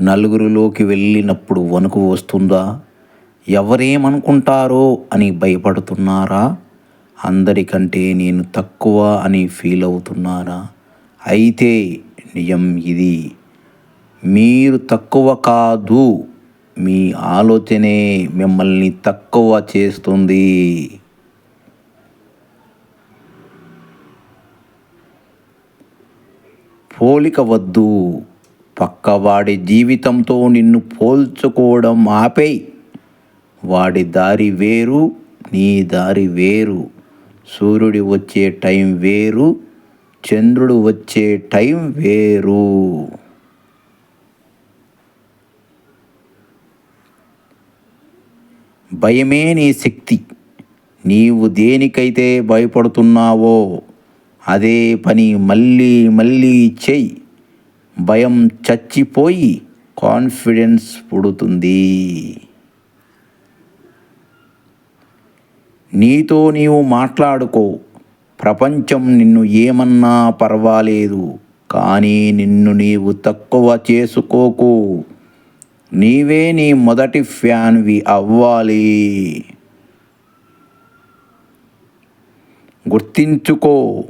నలుగురిలోకి వెళ్ళినప్పుడు వణుకు వస్తుందా? ఎవరేమనుకుంటారో అని భయపడుతున్నారా? అందరికంటే నేను తక్కువ అని ఫీల్ అవుతున్నారా? అయితే నిజం ఇది. మీరు తక్కువ కాదు. మీ ఆలోచనే మిమ్మల్ని తక్కువ చేస్తుంది. పోలిక వద్దు. పక్కవాడి జీవితంతో నిన్ను పోల్చుకోవడం ఆపేయి. వాడి దారి వేరు నీ దారి వేరు. సూర్యుడి వచ్చే టైం వేరు చంద్రుడు వచ్చే టైం వేరు. భయమే నీ శక్తి. నీవు దేనికైతే భయపడుతున్నావో అదే పని మళ్ళీ మళ్ళీ చెయ్యి భయం చచ్చిపోయి కాన్ఫిడెన్స్ పుడుతుంది. నీతో నీవు మాట్లాడుకో. ప్రపంచం నిన్ను ఏమన్నా పర్వాలేదు. కానీ నిన్ను నీవు తక్కువ చేసుకోకు. నీవే నీ మొదటి ఫ్యాన్వి అవ్వాలి. గుర్తించుకో.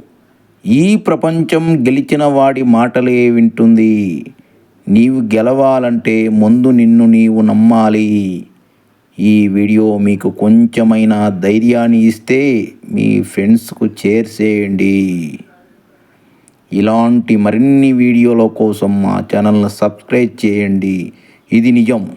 ఈ ప్రపంచం గెలిచిన వాడి మాటలే వింటుంది. నీవు గెలవాలంటే ముందు నిన్ను నీవు నమ్మాలి. ఈ వీడియో మీకు కొంచెమైనా ధైర్యాన్ని ఇస్తే మీ ఫ్రెండ్స్కు షేర్ చేయండి ఇలాంటి మరిన్ని వీడియోల కోసం మా ఛానల్ని సబ్స్క్రైబ్ చేయండి. ఇది నిజం.